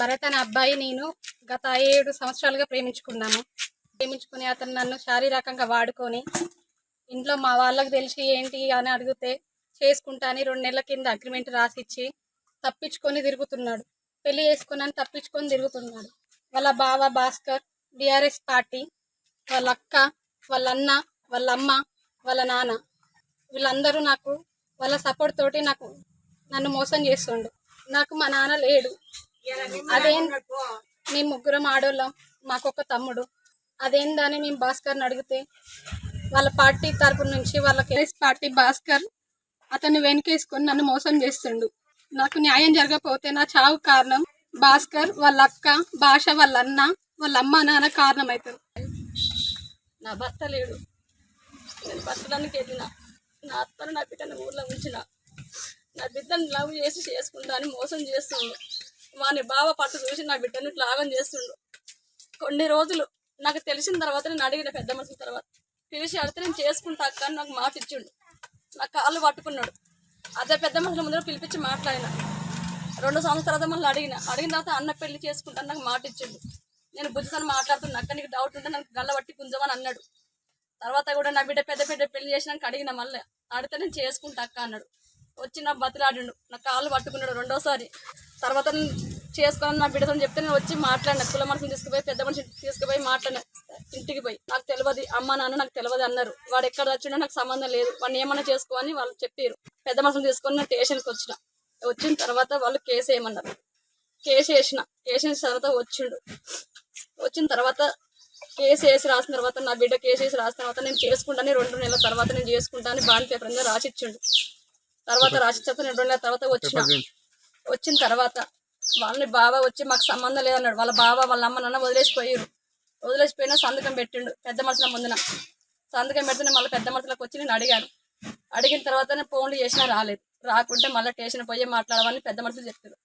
భరత్ అనే అబ్బాయి నేను గత ఏడు సంవత్సరాలుగా ప్రేమించుకున్నాము. ప్రేమించుకుని అతను నన్ను శారీరకంగా వాడుకొని ఇంట్లో మా వాళ్ళకి తెలిసి ఏంటి అని అడిగితే చేసుకుంటా అని రెండు నెలల కింద అగ్రిమెంట్ రాసిచ్చి తప్పించుకొని తిరుగుతున్నాడు. పెళ్ళి చేసుకున్నాను తప్పించుకొని తిరుగుతున్నాడు. వాళ్ళ బావ భాస్కర్ బీఆర్ఎస్ పార్టీ వాళ్ళ అక్క వాళ్ళ అన్న వాళ్ళ అమ్మ వాళ్ళ నాన్న వీళ్ళందరూ నాకు వాళ్ళ సపోర్ట్ తోటి నాకు నన్ను మోసం చేస్తుండు. నాకు మా నాన్న లేడు. అదేం మేము ముగ్గురం ఆడోళ్ళం మాకొక తమ్ముడు. అదేందని మేము భాస్కర్ని అడిగితే వాళ్ళ పార్టీ తరపు నుంచి వాళ్ళ కేఎస్ పార్టీ భాస్కర్ అతన్ని వెనకేసుకొని నన్ను మోసం చేస్తుండు. నాకు న్యాయం జరగకపోతే నా చావు కారణం భాస్కర్ వాళ్ళ అక్క భాష వాళ్ళ అన్న వాళ్ళ అమ్మ నాన్న కారణం అవుతారు నా భర్త లేడు. నేను బతకడానికి వెళ్ళిన. నా అత్తను నా బిడ్డను ఊర్లో ఉంచిన. నా బిడ్డను లవ్ చేసి చేసుకుంటా అని మోసం చేస్తుండు. వాని బావ పట్టు చూసి నా బిడ్డను లాగం చేస్తుండు. కొన్ని రోజులు నాకు తెలిసిన తర్వాత నేను అడిగిన పెద్ద మనుషుల తర్వాత పిలిచి అడిగితే నేను చేసుకుంటా అక్క అని నాకు మాట ఇచ్చిండు. నా కాళ్ళు పట్టుకున్నాడు. అదే పెద్ద మనుషుల ముందర పిలిపించి మాట్లాడిన. రెండు సంవత్సరాల తర్వాత మళ్ళీ అడిగిన. అడిగిన తర్వాత అన్న పెళ్ళి చేసుకుంటాను నాకు మాట ఇచ్చిండు. నేను బుద్ధితో మాట్లాడుతున్నా. అక్క నీకు డౌట్ ఉంటే నాకు గల్ల పట్టి గుంజమని అన్నాడు. తర్వాత కూడా నా బిడ్డ పెద్ద పెద్ద పెళ్ళి చేసినాక అడిగిన మళ్ళీ అడిగితే నేను చేసుకుంటా అక్క అన్నాడు. వచ్చి నా బతిలాడిండు. నా కాళ్ళు పట్టుకున్నాడు రెండోసారి. తర్వాత చేసుకుని నా బిడ్డతో చెప్తే నేను వచ్చి మాట్లాడిన. కుల మనిషిని తీసుకుపోయి పెద్ద మనిషిని తీసుకుపోయి మాట్లాడిన. ఇంటికి పోయి. నాకు తెలియదు అమ్మ నాన్న నాకు తెలియదు అన్నారు. వాడు ఎక్కడ వచ్చిండో నాకు సంబంధం లేదు. వాడిని ఏమన్నా చేసుకోని వాళ్ళు చెప్పారు పెద్ద మనుషులు తీసుకొని నేను స్టేషన్కి వచ్చిన. వచ్చిన తర్వాత వాళ్ళు కేసు వేయమన్నారు. కేసు వేసిన. కేసు వేసిన తర్వాత వచ్చిండు. వచ్చిన తర్వాత కేసు వేసి రాసిన తర్వాత నా బిడ్డ కేసు వేసి రాసిన తర్వాత నేను చేసుకుంటాను రెండు నెలల తర్వాత నేను చేసుకుంటాను బాండ్ పేపర్ మీద రాసిచ్చిండు. తర్వాత రాసిచ్చిన తర్వాత నేను రెండు నెలల తర్వాత వచ్చిన. వచ్చిన తర్వాత వాళ్ళని బావ వచ్చి మాకు సంబంధం లేదన్నాడు. వాళ్ళ బావ వాళ్ళ అమ్మ నాన్న వదిలేసిపోయారు. వదిలేసిపోయినా సంతకం పెట్టిండు పెద్ద మనుషుల ముందున. సంతకం పెడితేనే మళ్ళీ పెద్ద మనుషులకు వచ్చి నేను అడిగాను. అడిగిన తర్వాతనే ఫోన్లు చేసినా రాలేదు. రాకుంటే మళ్ళీ స్టేషన్ పోయి మాట్లాడమని పెద్ద మనుషులు చెప్పారు.